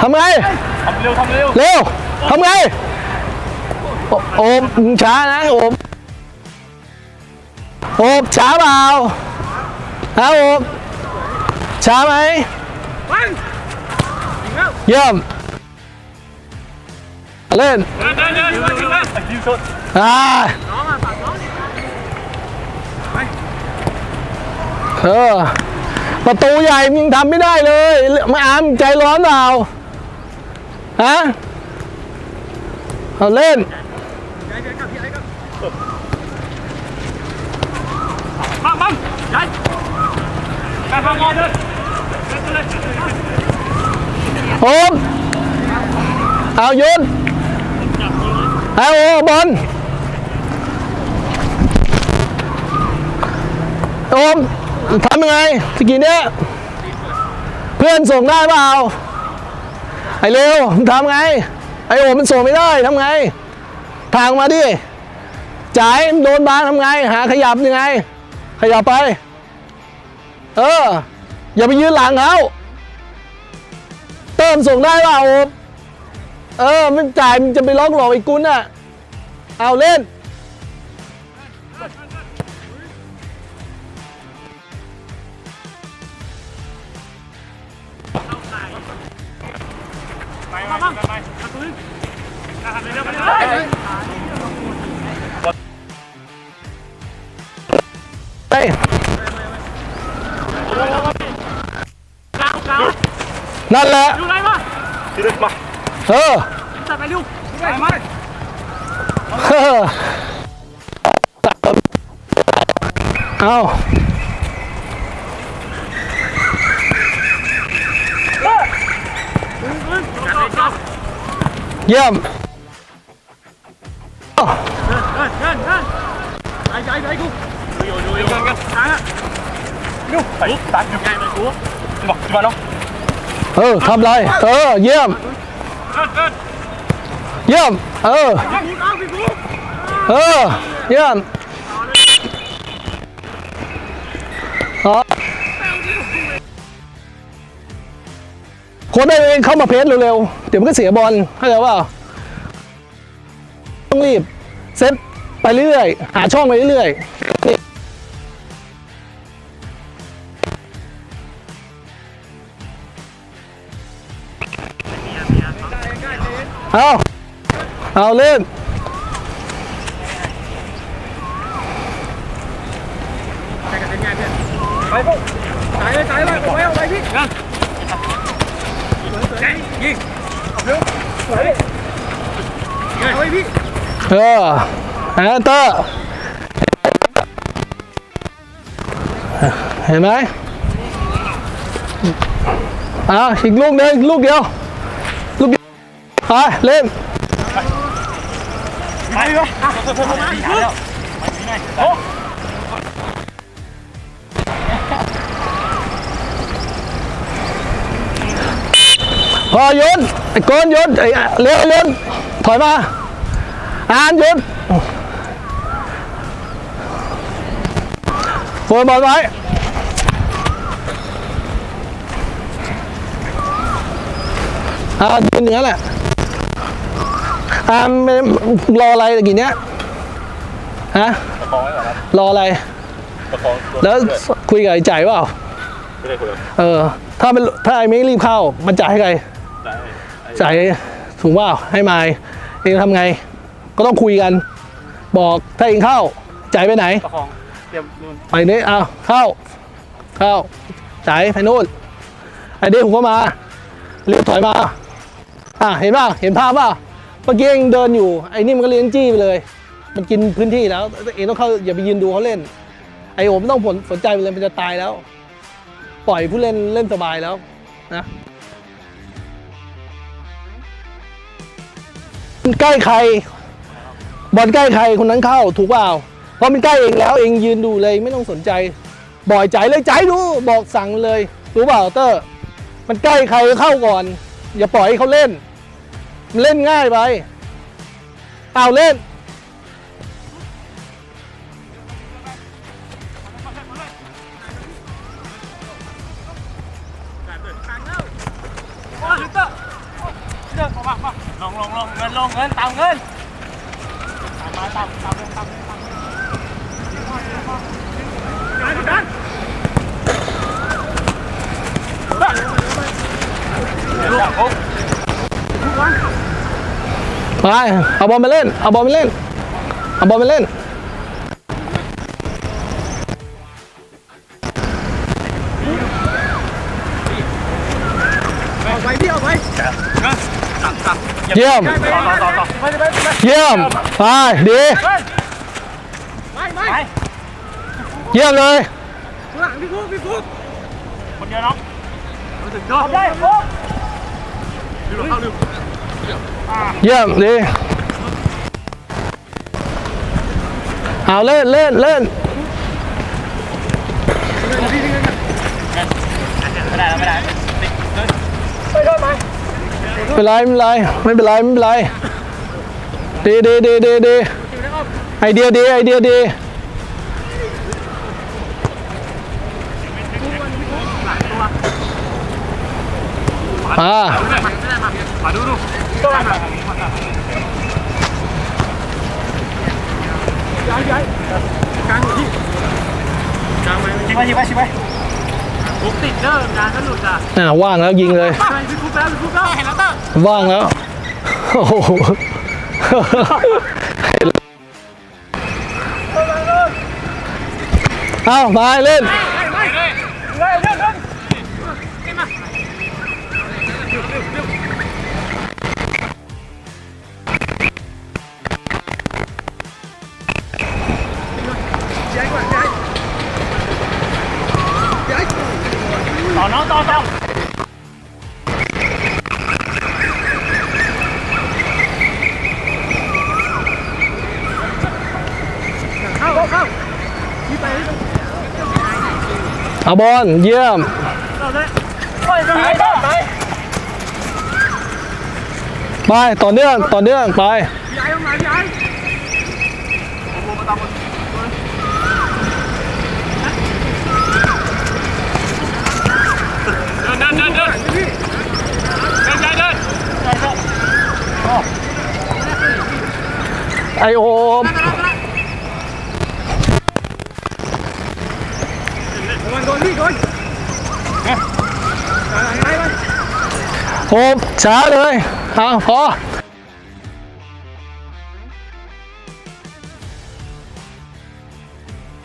ทำไงทำเร็วทำเร็วเร็วทำไง โอโอมมึงช้านะโอมโอมช้าเปล่าฮะโอมช้าไหมเยี่ยมเล่นเดินเดินเดินเดินเดินยิงสุดอ่าเออ ประตูใหญ่มึงทำไม่ได้เลยมาอามใจร้อนเปล่าฮะเอาเล่นบังบังยัยไปฟังงอเดินเลยโอมเอาโยนเอาโอบอลโอม ทำยังไงตะกี้เนี้ยเพื่อนส่งได้เปล่าไอ้เร็วมึงทำไง ไอ้โอมมันส่งไม่ได้ทำไง ทางมาดิจ่ายมันโดนบางทำไง หาขยับยังไง ขยับไป เออ อย่าไปยืนหลังเขาเติมส่งได้เปล่าโอมเออ มันจ่ายมันจะไปล็อกหลอกไอ้กุนอะ เอาเล่น ไปบังบังไปประตูนึงหันไปเร็วไปเร็วเฮ้ยกลางกลางนั่นแหละดูไรวะทีนึงมาเออจัดไปเร็วไปมาเออเอา เยี่ยมเดินเดินเดินไปไปไปกูอยู่อยู่อยู่กันทางอะดูไปตัดอยู่ไงไปกูบอกที่มาเนาะเออทำไรเออเยี่ยมเดินเดินเยี่ยมเออเอาพี่เอาพี่กูเออเยี่ยม โค้ชได้เองเข้ามาเพจเร็วๆ เดี๋ยวมันก็เสียบอลเข้าใจว่าต้องรีบ เซตไปเรื่อยๆ หาช่องไปเรื่อยๆนี่เอาเอาเล่นไปพวกตายเลยตายเลยไปเอาไปพี่ ยังยิงเร็วสวยเอาไปพี่เออแอนเตอร์เห็นไหมอ่าอีกลูกเดียวอีกลูกเดียวลูกเดียวไปเล่นไปเลยเพิ่มมาอีกแล้วโอ้ พอโยนไอ้โกนโยนไอ้เร็วโยนถอยมาอ่านโยนโฟนบอลไว้อ่ายืนเหนือแหละอ่าไม่รออะไรตะกี้เนี้ยฮะประคองไว้ก่อนครับรออะไรประคองแล้วคุยกับไอ้จ่ายเปล่าไม่ได้คุยกับเออ ถ้ามันถ้าไอ้ไม่รีบเข้า มันจ่ายให้ใคร ได้จ่ายถูกเปล่าให้มายเองทำไง ก็ต้องคุยกัน บอกถ้าเองเข้าจ่ายไปไหนประคองเตรียมนู่นไปนี้เอาเข้า เข้าจ่ายไปนู่นไอเด็กผมก็มาเรียกถอยมาอะเห็นป่ะเห็นภาพป่ะเมื่อกี้เองเดินอยู่ไอ้นี่มันก็เลี้ยงจี้ไปเลย มันกินพื้นที่แล้วเองต้องเข้าอย่าไปยืนดูเขาเล่น ไอ้โอมไม่ต้องผลสนใจไปเลยมันจะตายแล้ว ปล่อยผู้เล่นเล่นสบายแล้วนะ ใกล้ใคร บอลใกล้ใครคนนั้นเข้าถูกเปล่าเพราะมันใกล้เองแล้วเองยืนดูเลยไม่ต้องสนใจ บ่อยใจเลยใจดูบอกสั่งเลยรู้เปล่าเตอร์ มันใกล้ใครเข้าก่อน อย่าปล่อยให้เขาเล่น มันเล่นง่ายไปเอาเล่น งเงินตามเงินตามมาตามตามตามการการเดี๋ยวโอ้ไปเอาบอลไปเล่น เอาบอลไปเล่น เอาบอลไปเล่น เยี่ยม ต่อต่อต่อไปไปไปเยี่ยม ไป ดีไม่ไม่เยี่ยมเลยพี่ฟุกพี่ฟุกคนเดียวน้องมาถึงก็ได้ฟุกดูเยี่ยม ดี เอาเล่นเล่นเล่น ไม่ได้ไม่ได้ไม่ เป็นไรไม่เป็นไรไม่เป็นไรไม่เป็นไรดีดีดีดีดีไอเดียดีไอเดียดีมามาดูดูตัวมาย้ายย้ายกลางอยู่ที่กลางไปชิไปชิไปชิไป ฟุกติดเด้อกลางก็หลุดอะอ่าว่างแล้วยิงเลยไปพี่ฟุกแล้วพี่ฟุกแล้วเห็นแล้วเตอร์ว่างแล้วโอ้โหเอาไปเล่นไม่เลยเลยเรื่องเรื่อง ต่อน้องต่อต่อเข้าเข้าที่ไปเอาบอลเยี่ยมเราเลยปล่อยไปไหนต่อไปไปต่อเนื่องต่อเนื่องไปย้ายมาย้ายเดินเดินเดินเดินเดินเดิน ไอโอมมันโดนพี่โดนไปไปโอมช้าเลยเอาพอ